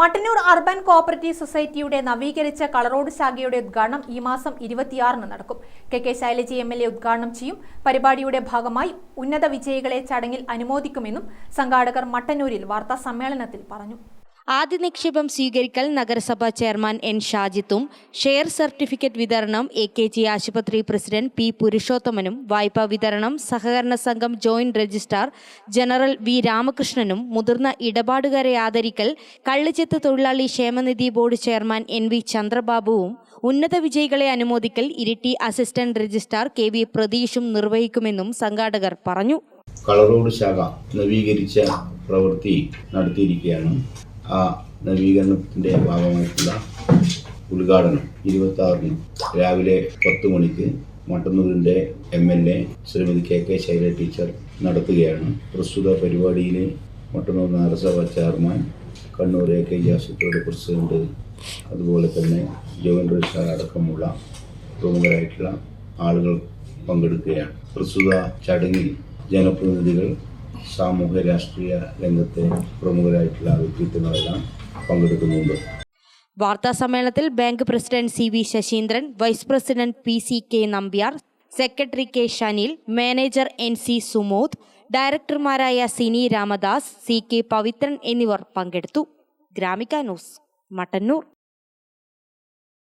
Mattannur urban cooperative സൊസൈറ്റിയുടെ നവീകരിച്ച കളറോഡ് ശാഖയുടെ ഉദ്ഘാടനം ഈ മാസം ഇരുപത്തിയാറിന് നടക്കും. K K Shailaja M L A ഉദ്ഘാടനം ചെയ്യും. പരിപാടിയുടെ ഭാഗമായി ഉന്നത വിജയികളെ ചടങ്ങിൽ അനുമോദിക്കുമെന്നും സംഘാടകർ മട്ടന്നൂരിൽ വാർത്താ സമ്മേളനത്തിൽ പറഞ്ഞു. ആദ്യ നിക്ഷേപം സ്വീകരിക്കൽ നഗരസഭാ ചെയർമാൻ എൻ ഷാജിത്തും ഷെയർ സർട്ടിഫിക്കറ്റ് വിതരണം എ കെ ജി ആശുപത്രി പ്രസിഡന്റ് പി പുരുഷോത്തമനും വായ്പാ വിതരണം സഹകരണ സംഘം ജോയിന്റ് രജിസ്ട്രാർ ജനറൽ വി രാമകൃഷ്ണനും മുതിർന്ന ഇടപാടുകാരെ ആദരിക്കൽ കള്ളിച്ചെത്ത് തൊഴിലാളി ക്ഷേമനിധി ബോർഡ് ചെയർമാൻ എൻ വി ചന്ദ്രബാബുവും ഉന്നത വിജയികളെ അനുമോദിക്കൽ Iritty assistant registrar K V പ്രതീഷും നിർവഹിക്കുമെന്നും സംഘാടകർ പറഞ്ഞു. കളറോഡ് ശാഖ നവീകരിച്ച പ്രവൃത്തി നടത്തിയിരിക്കുകയാണ്. ആ നവീകരണത്തിന്റെ ഭാഗമായിട്ടുള്ള ഉദ്ഘാടനം ഇരുപത്തി ആറിന് രാവിലെ പത്ത് മണിക്ക് മട്ടന്നൂരിന്റെ M L A Shrimati K K Shaila teacher നടത്തുകയാണ്. പ്രസ്തുത പരിപാടിയിൽ മട്ടന്നൂർ നഗരസഭ chairman Kannur A K G ആശുപത്രിയുടെ പ്രസിഡന്റ് അതുപോലെ തന്നെ ജോയിന്റ് രജിസ്ട്രാർ അടക്കമുള്ള പ്രമുഖരായിട്ടുള്ള ആളുകൾ പങ്കെടുക്കുകയാണ്. പ്രസ്തുത ചടങ്ങിൽ ജനപ്രതിനിധികൾ സാമൂഹ്യ രാഷ്ട്രീയ രംഗത്തെ പ്രമുഖരായിട്ടുള്ള വ്യക്തിത്വങ്ങളെല്ലാം പങ്കെടുക്കുന്നുണ്ട്. വാർത്താ സമ്മേളനത്തിൽ bank president C V Sasheendran vice president P C K Nambiar secretary K Shanil manager N C Sumod ഡയറക്ടർമാരായ Sini Ramadas C K Pavithran എന്നിവർ പങ്കെടുത്തു. ഗ്രാമിക ന്യൂസ് മട്ടന്നൂർ.